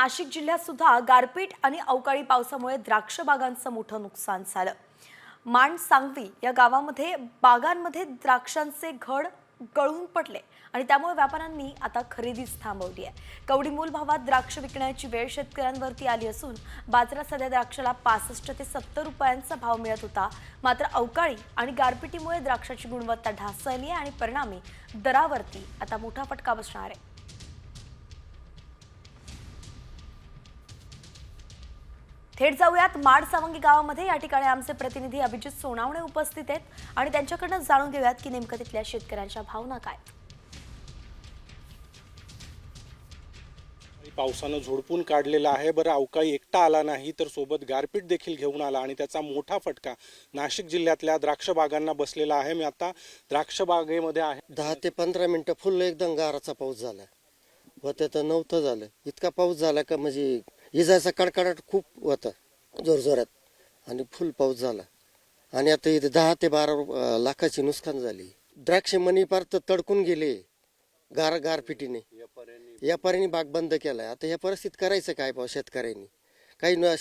नाशिक जिल्ह्यात सुद्धा गारपीट आणि अवकाळी पावसामुळे द्राक्ष बागांचं मोठं नुकसान झालं. मांड सांगवी या गावामध्ये बागांमध्ये द्राक्षांचे घड गळून पडले आणि त्यामुळे व्यापाऱ्यांनी आता खरेदीच थांबवली आहे. कवडी मूल भावात द्राक्ष विकण्याची वेळ शेतकऱ्यांवरती आली असून बाजारात सध्या द्राक्षाला पासष्ट ते सत्तर रुपयांचा भाव मिळत होता. मात्र अवकाळी आणि गारपिटीमुळे द्राक्षाची गुणवत्ता ढासळली आहे आणि परिणामी दरावरती आता मोठा फटका बसणार आहे. थेट जाऊयात. माड सावंगी गावामध्ये या ठिकाणी आमचे प्रतिनिधी अभिजित सोनावणे उपस्थित आहेत आणि त्यांच्याकडनं जाणून घेऊयात की नेमकं तिथल्या शेतकऱ्यांच्या भावना काय आणि पावसानं झोडपून काढलेलं आहे. बरं अवकाळी एकटा आला नाही तर सोबत गारपीट देखील घेऊन आला आणि त्याचा मोठा फटका नाशिक जिल्ह्यातल्या द्राक्ष बागांना बसलेला आहे. मी आता द्राक्ष बागेमध्ये आहे. दहा ते पंधरा मिनिटं फुल एकदम गाराचा पाऊस झाला व त्याचं नव्हतं झालं. इतका पाऊस झाला का म्हणजे इजायचा कडकडाट खूप होता जोरजोरात. आणि फुल पाऊस झाला. आणि आता इथे दहा ते बारा लाखाची नुकसान झाली. द्राक्ष मनी पार तर तडकून गेले. गार गारपिटीने व्यापाऱ्यांनी बाग बंद केलाय. आता ह्या परिस्थितीत करायचं काय पाव शेतकऱ्यांनी? काही न